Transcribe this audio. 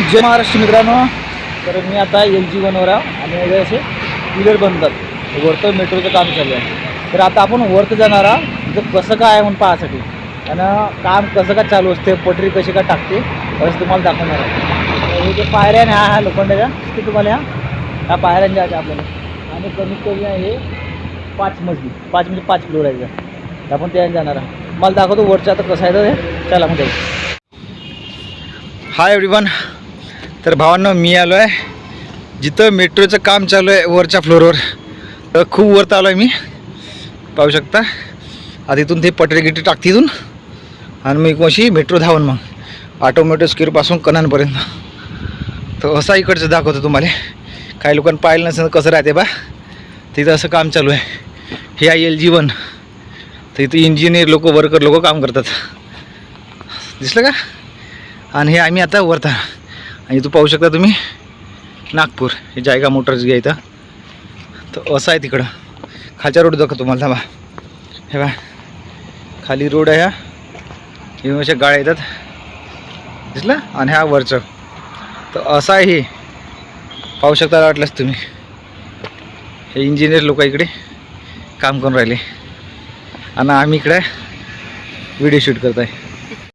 जय महाराष्ट्र मित्रांनो. तर मी आता एल जी बनवर आहे आणि वगैरे असे पिलर बनतात. वरतं मेट्रोचं काम चालू आहे. तर आता आपण वरतं जाणार आहोत. तर कसं काय आहे म्हणून पाहासाठी. आणि काम कसं काय चालू असते पटरी कशी काय टाकते असं तुम्हाला दाखवणार आहे. हे जे पायऱ्या ह्या ह्या लोखंडाच्या ते तुम्हाला ह्या ह्या पायऱ्यांच्या जायच्या आपल्याला. आणि कमीत कमी आहे हे पाच मजली. पाच म्हणजे पाच फ्लोर आहे तर आपण त्या जाणार आहे मला दाखवतो वरचं आता कसं आहे तर हे चला मग जाऊ. हाय एव्हरीवन तर भावांना मी आलो आहे जिथं मेट्रोचं काम चालू आहे वरच्या फ्लोअरवर तर खूप वरत आलो आहे मी. पाहू शकता. आता इथून ते पटरी गिटरी टाकते इथून. आणि मी कशी मेट्रो धावन मग. ऑटोमॅटो स्क्वेअरपासून कनानपर्यंत तर असा इकडचं दाखवतो तुम्हाला. काही लोकांना पाहिलं नसेल कसं राहते बा. तिथं असं काम चालू आहे. हे आहे एल जी वन. तर इथं इंजिनियर लोक वर्कर लोक काम करतात. दिसलं का? आणि हे आम्ही आता वरता. आणि तू पाहू शकता तुम्ही नागपूर हे जायगा मोटर्स घ्या इथं. तर असं आहे तिकडं. खालच्या रोड दाखवतो तुम्हाला थांबा. हे बा खाली रोड आहे हा. हे अशा गाड्या येतात. दिसलं? आणि ह्या वरचं. तर असं आहे हे. पाहू शकता वाटलंच तुम्ही. हे इंजिनियर लोक इकडे काम करून राहिले. आणि आम्ही इकडे व्हिडिओ शूट करत आहे